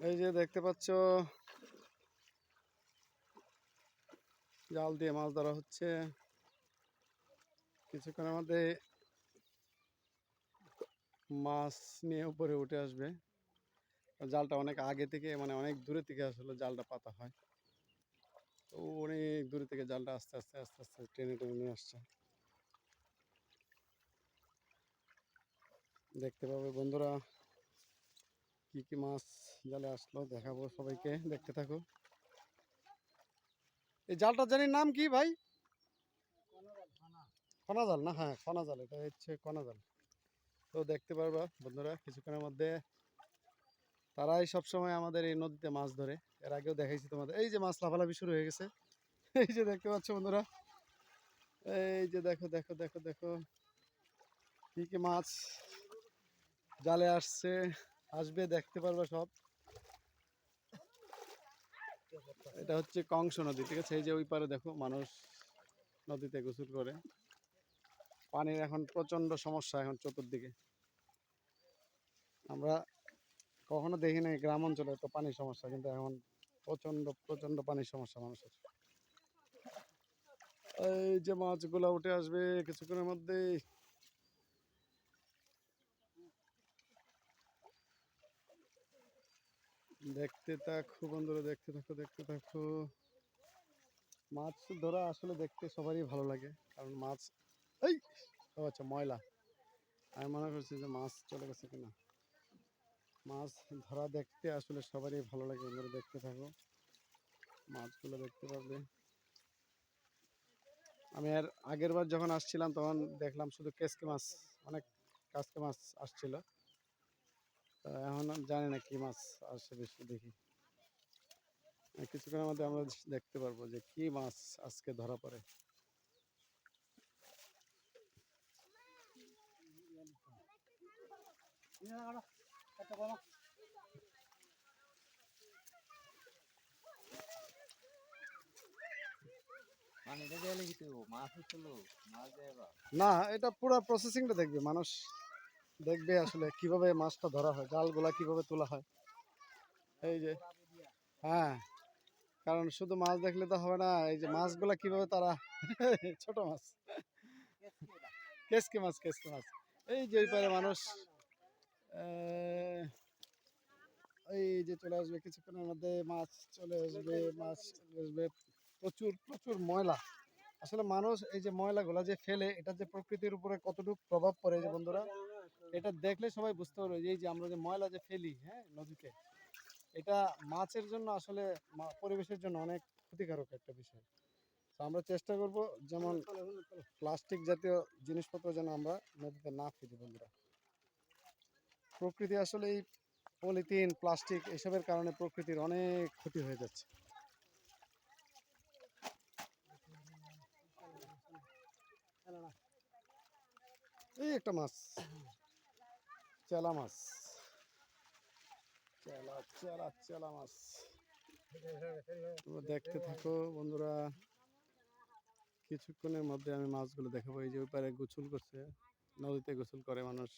এই যে দেখতে পাচ্ছ, জাল দিয়ে মাছ ধরা হচ্ছে। কিছুক্ষণের মধ্যে মাছ নিয়ে উপরে উঠে আসবে। জালটা অনেক আগে থেকে মানে অনেক দূরে থেকে আসলে জালটা পাতা হয়। তো অনেক দূরে থেকে জালটা আস্তে আস্তে আস্তে আস্তে টেনে টেনে নিয়ে আসছে। দেখতে পাবে বন্ধুরা, কি কি মাছ জালে আসলো, দেখাবো সবাইকে, দেখতে থাকো। এই জালটার জানি নাম কি ভাই? কনা জাল না? হ্যাঁ কনা জাল এটা হচ্ছে কনা জাল তো দেখতে পারবা বন্ধুরা, কিছুক্ষণের মধ্যে তারাই সবসময় আমাদের এই নদীতে মাছ ধরে। এর আগেও দেখাইছি তোমাদের। এই যে মাছ লাফালাফি শুরু হয়ে গেছে। এই যে দেখতে পাচ্ছ বন্ধুরা। এই যে দেখো দেখো দেখো দেখো। কি কি মাছ জালে আসছে, আসবে, দেখতে পারবা সব। এটা হচ্ছে কংস নদী, ঠিক আছে? এই যে ওই পারে দেখো, মানুষ নদীতে গোসল করে। পানির এখন প্রচণ্ড সমস্যা এখন চতুর্দিকে। আমরা কখনো দেখি নাই গ্রাম অঞ্চলে তো পানির সমস্যা, কিন্তু এখন প্রচণ্ড প্রচণ্ড পানির সমস্যা মানুষের। এই যে মাছগুলো উঠে আসবে কিছুক্ষণের মধ্যেই। দেখতে থাকো বন্ধুরা, দেখতে থাকো দেখতে থাকো। মাছ ধরা আসলে দেখতে সবারই ভালো লাগে, কারণ মাছ এই, ও আচ্ছা ময়লা। আমি মনে করছি যে মাছ চলে গেছে কিনা। মাছ ধরা দেখতে আসলে সবারই ভালো লাগে বন্ধুরা, দেখতে থাকো। মাছগুলো দেখতে পারবে। আমি আর আগের বার যখন আসছিলাম, তখন দেখলাম শুধু কেসকে মাছ, অনেক কাসকে মাছ আসছিল। তা এখন জানি না কি মাছ আসে বেশি দেখি। কিছুক্ষণের মধ্যে আমরা দেখতে পারব যে কি মাছ আজকে ধরা পড়ে। না এটা পুরো প্রসেসিংটা দেখবে মানুষ দেখবে আসলে কীভাবে মাছটা ধরা হয়, জালগুলা কীভাবে তোলা হয়। এই যে হ্যাঁ কারণ শুধু মাছ দেখলে তো হবে না, এই যে মাছগুলা কীভাবে তারা, ছোট মাছ। কেসকে মাছ কেসকে মাছ। এই যে পারে মানুষ এই যে চলে আসবে, কিছুক্ষণের মধ্যে মাছ চলে আসবে, মাছ চলে আসবে। প্রচুর প্রচুর ময়লা। আসলে মানুষ এই যে ময়লাগুলা যে ফেলে, এটা যে প্রকৃতির উপরে কতটুকু প্রভাব পড়ে যে বন্ধুরা এটা দেখলে সবাই বুঝতে পারবে এই যে আমরা যে ময়লা যে ফেলি হ্যাঁ নদীতে, এটা মাছের জন্য আসলে পরিবেশের জন্য অনেক ক্ষতিকারক একটা বিষয়। তো আমরা চেষ্টা করব যেমন প্লাস্টিক জাতীয় জিনিসপত্র যেন আমরা নদীতে না ফেলি, বন্ধুরা। প্রকৃতি আসলে এই পলিথিন, প্লাস্টিক এসবের কারণে প্রকৃতির অনেক ক্ষতি হয়ে যাচ্ছে। এই একটা মাছ। চেলা মাছ। চেলা চেলা চেলা মাছ। তোমরা দেখতে থাকো বন্ধুরা। কিছুক্ষণের মধ্যে আমি মাছগুলো দেখাবো। এই যে ওই পারে গোসল করছে। নদীতে গোসল করে মানুষ।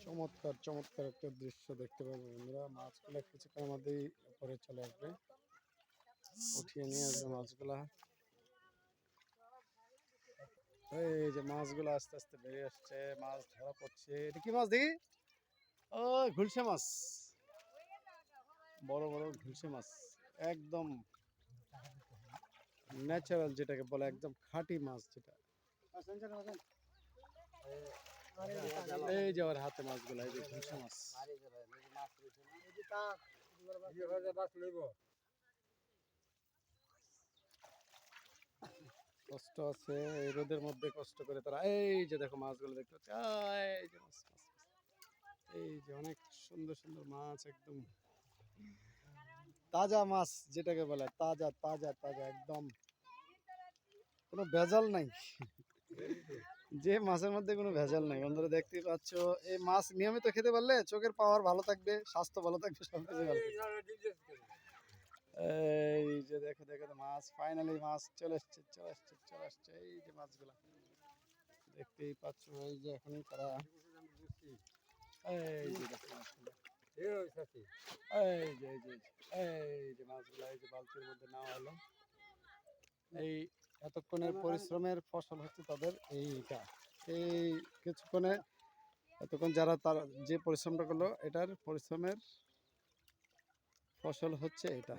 চমৎকার চমৎকার একটা দৃশ্য দেখতে পাবো বন্ধুরা। মাছগুলো কিছুক্ষণের মধ্যেই উপরে চলে আসবে। উঠিয়ে নিয়ে আসবে মাছগুলা। এই যে মাছগুলো আস্তে আস্তে বেরিয়ে আসছে মাছ ধরা পড়ছে। এটা কি মাছ দেখি? ও ঘুলসে মাছ। বড় বড় ঘুলসে মাছ। একদম ন্যাচারাল যেটাকে বলে একদম খাঁটি মাছ যেটা। এই যে ওর হাতে মাছগুলো এই যে ঘুলসে মাছ। কষ্ট আছে, এই রোদের মধ্যে কষ্ট করে তারা, এই যে দেখো মাছগুলো দেখতে পাচ্ছি এই যে মাছ মাছ। এই যে অনেক সুন্দর সুন্দর মাছ একদম। তাজা মাছ যেটাকে বলে, তাজা তাজা তাজা, একদম। কোনো ভেজাল নাই। যে মাছের মধ্যে কোনো ভেজাল নাই। বন্ধুরা, দেখতেই পাচ্ছ, এই মাছ নিয়মিত খেতে পারলে চোখের পাওয়ার ভালো থাকবে, স্বাস্থ্য ভালো থাকবে, সব কিছু ভালো এই দেখো দেখো মাছ ফাইনালি মাছ চলে এসছে চলে এসছে চলে এসছে। এই যে মাছগুলা দেখতেই পাচ্ছ এই যে এখন তারা এই যে। এই যে এই যে এই যে মাছগুলো এই যে বালতির মধ্যে নেওয়া হলো। এই এতক্ষণের পরিশ্রমের ফসল হচ্ছে তাদের এইটা। এই কিছুক্ষণে এতক্ষণ যারা তার যে পরিশ্রমটা করল এটার পরিশ্রমের ফসল হচ্ছে এটা।